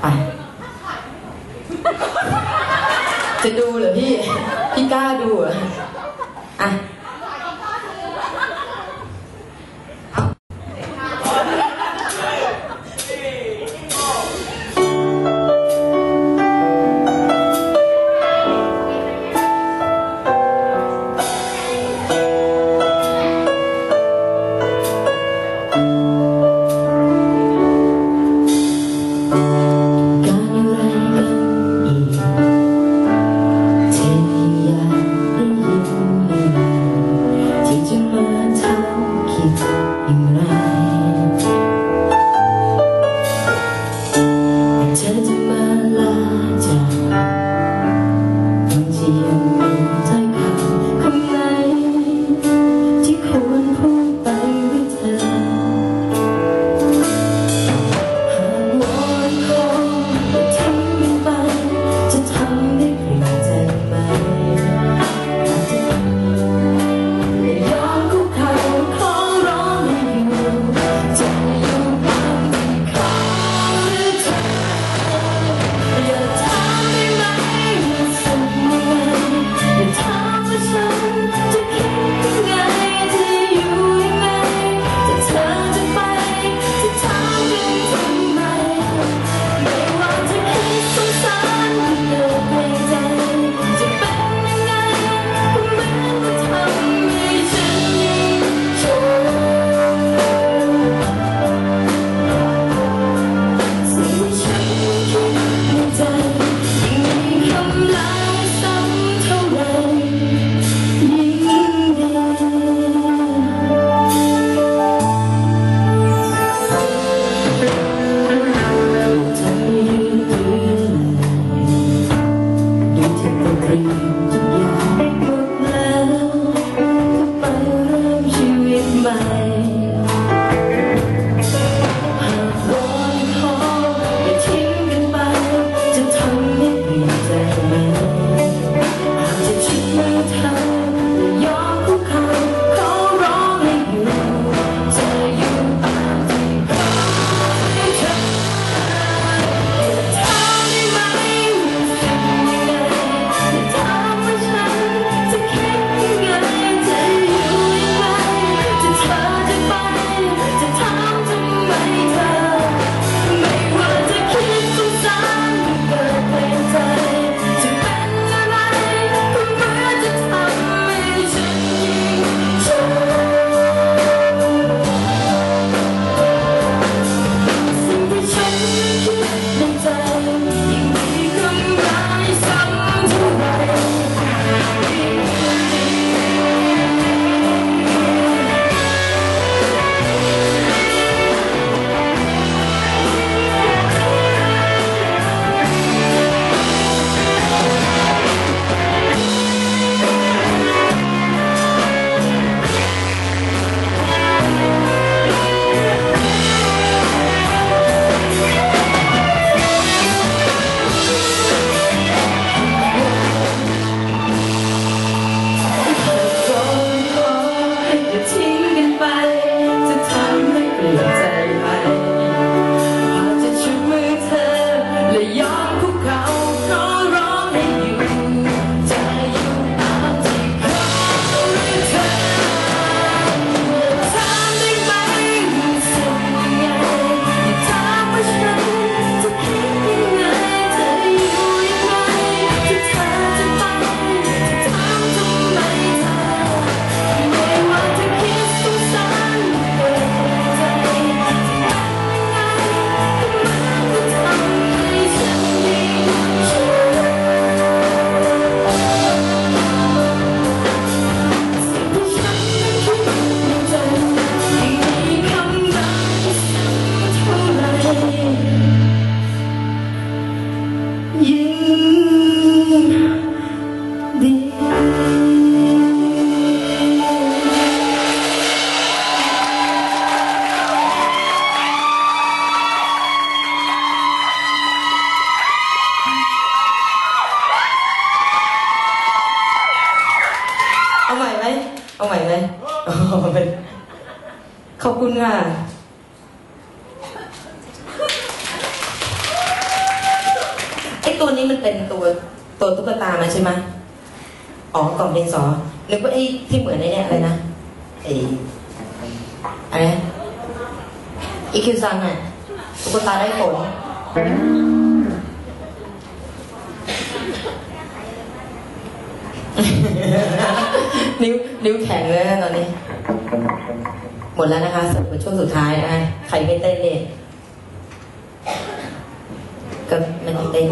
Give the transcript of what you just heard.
ไป จะดูเหรอพี่ พี่กล้าดูเหรอ Dream. เอาใหม่ไหม เอาใหม่ไหมขอบคุณค่ะไอตัวนี้มันเป็นตัวตัวตุ๊กตามาใช่ไหมอ๋อกล่องดินสอหรือว่าไอ้ที่เหมือนไอ้เนี้ยอะไรนะไอ้อะไรอีคิวซังอะตุ๊กตาได้ผล นิ้วนิ้วแข็งเลยนะตอนนี้ หมดแล้วนะคะสำหรับช่วงสุดท้ายนะคะใครไม่เต้นเนี่ยก็ไม่ต้องเต้น